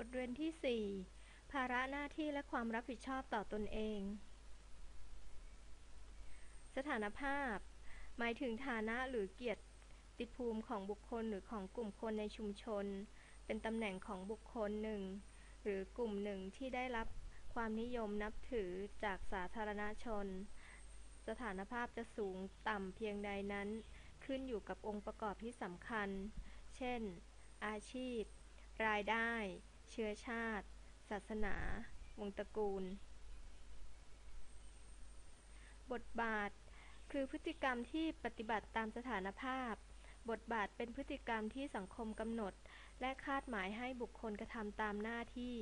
บทเรียนที่ 4 ภาระหน้าที่และความรับผิดชอบต่อตนเอง สถานภาพ หมายถึงฐานะหรือเกียรติภูมิของบุคคลหรือของกลุ่มคนในชุมชน เป็นตำแหน่งของบุคคลหนึ่ง หรือกลุ่มหนึ่งที่ได้รับความนิยมนับถือจากสาธารณชน สถานภาพจะสูงต่ำเพียงใดนั้น ขึ้นอยู่กับองค์ประกอบที่สำคัญ เช่น อาชีพ รายได้ เชื้อชาติ ศาสนา วงตระกูล บทบาท คือพฤติกรรมที่ปฏิบัติตามสถานภาพ บทบาทเป็นพฤติกรรมที่สังคมกำหนด และคาดหมายให้บุคคลกระทำตามหน้าที่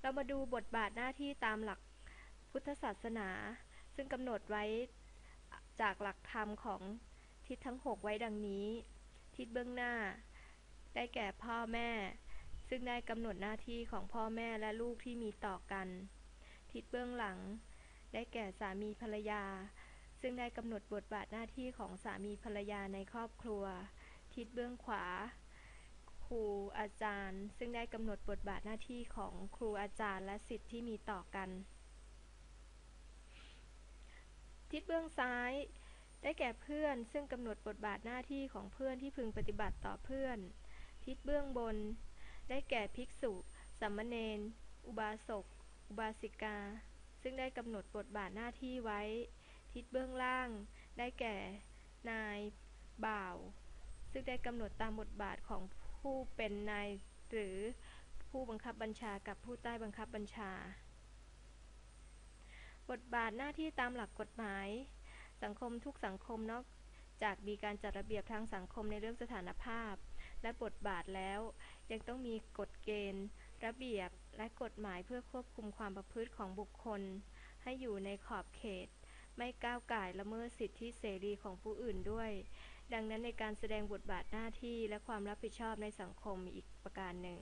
เรามาดูบทบาทหน้าที่ตามหลักพุทธศาสนา ซึ่งกำหนดไว้จากหลักธรรมของทิศทั้ง 6 ไว้ดังนี้ ทิศเบื้องหน้า ได้แก่พ่อแม่ ซึ่งได้กำหนดหน้าที่ของพ่อแม่และลูกที่มีต่อกัน ทิศเบื้องหลัง ได้แก่สามีภรรยา ซึ่งได้กำหนดบทบาทหน้าที่ของสามีภรรยาในครอบครัว ทิศเบื้องขวา ครูอาจารย์ ซึ่งได้กำหนดบทบาทหน้าที่ของครูอาจารย์และศิษย์ที่มีต่อกัน ทิศเบื้องซ้ายได้แก่เพื่อนซึ่งกำหนดบทบาทหน้าที่ของเพื่อนที่พึงปฏิบัติต่อเพื่อน ทิศเบื้องบน ได้แก่ภิกษุสามเณรอุบาสก อุบาสิกา ซึ่งได้กำหนดบทบาทหน้าที่ไว้ ทิศเบื้องล่าง ได้แก่ นาย บ่าว ซึ่งได้กำหนดตามบทบาทของผู้เป็นนายหรือผู้บังคับบัญชากับผู้ใต้บังคับบัญชา บทบาทหน้าที่ตามหลักกฎหมาย สังคมทุกสังคมนอกจากมีการจัดระเบียบทางสังคมในเรื่องสถานภาพ และบทบาทแล้ว ยังต้องมีกฎเกณฑ์ ระเบียบและกฎหมายเพื่อควบคุมความประพฤติของบุคคล ให้อยู่ในขอบเขต ไม่ก้าวก่ายละเมิดสิทธิเสรีของผู้อื่นด้วย ดังนั้นในการแสดงบทบาทหน้าที่และความรับผิดชอบในสังคมอีกประการหนึ่ง